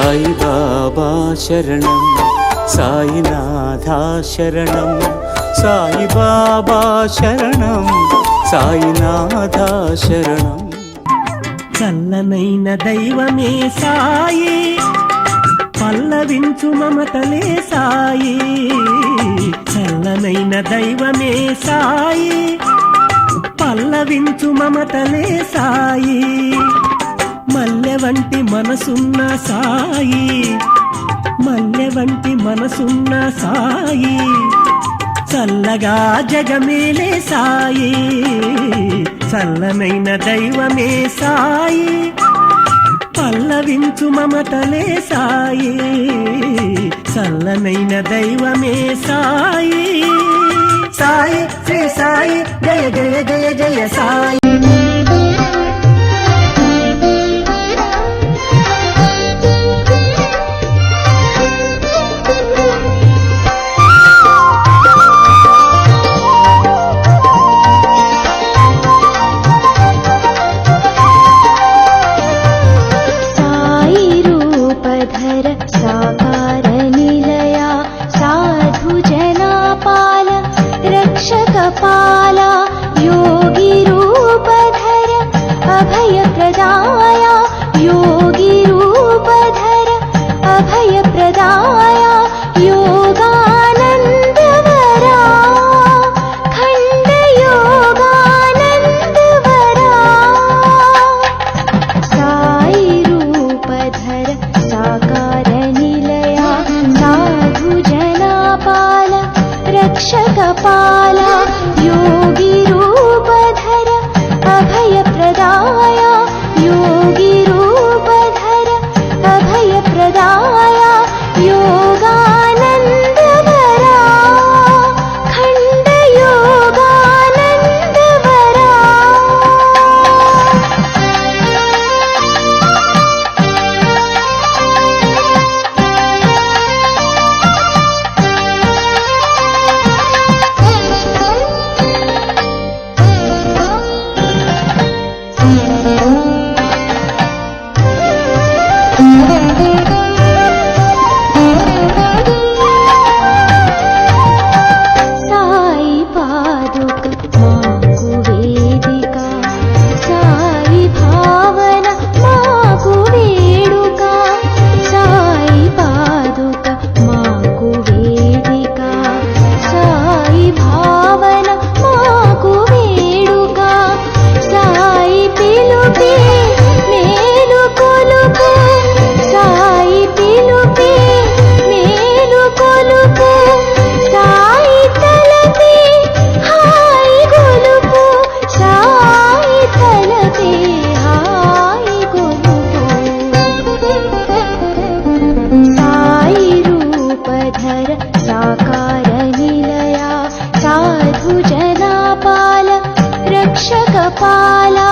సాయి బాబా శరణం సాయినాథ శరణం సాయి బాబా శరణం సాయినాథ శరణం. చల్లనైన దైవమే సాయి పల్లవించు మమతలే సాయి. చల్లనైన దైవమే సాయి పల్లవించు మమతలే సాయి. మల్లె వంటి మనసున్న సాయి. మల్లె వంటి మనసున్న సాయి. చల్లగా జగమేలే సాయి. చల్లనైన దైవమే సాయి. పల్లవించు మమతలే సాయి. చల్లనైన దైవమే సాయి. సాయి శ్రీ సాయి జయ జయ జయ జయ సాయి. eres. പാലാ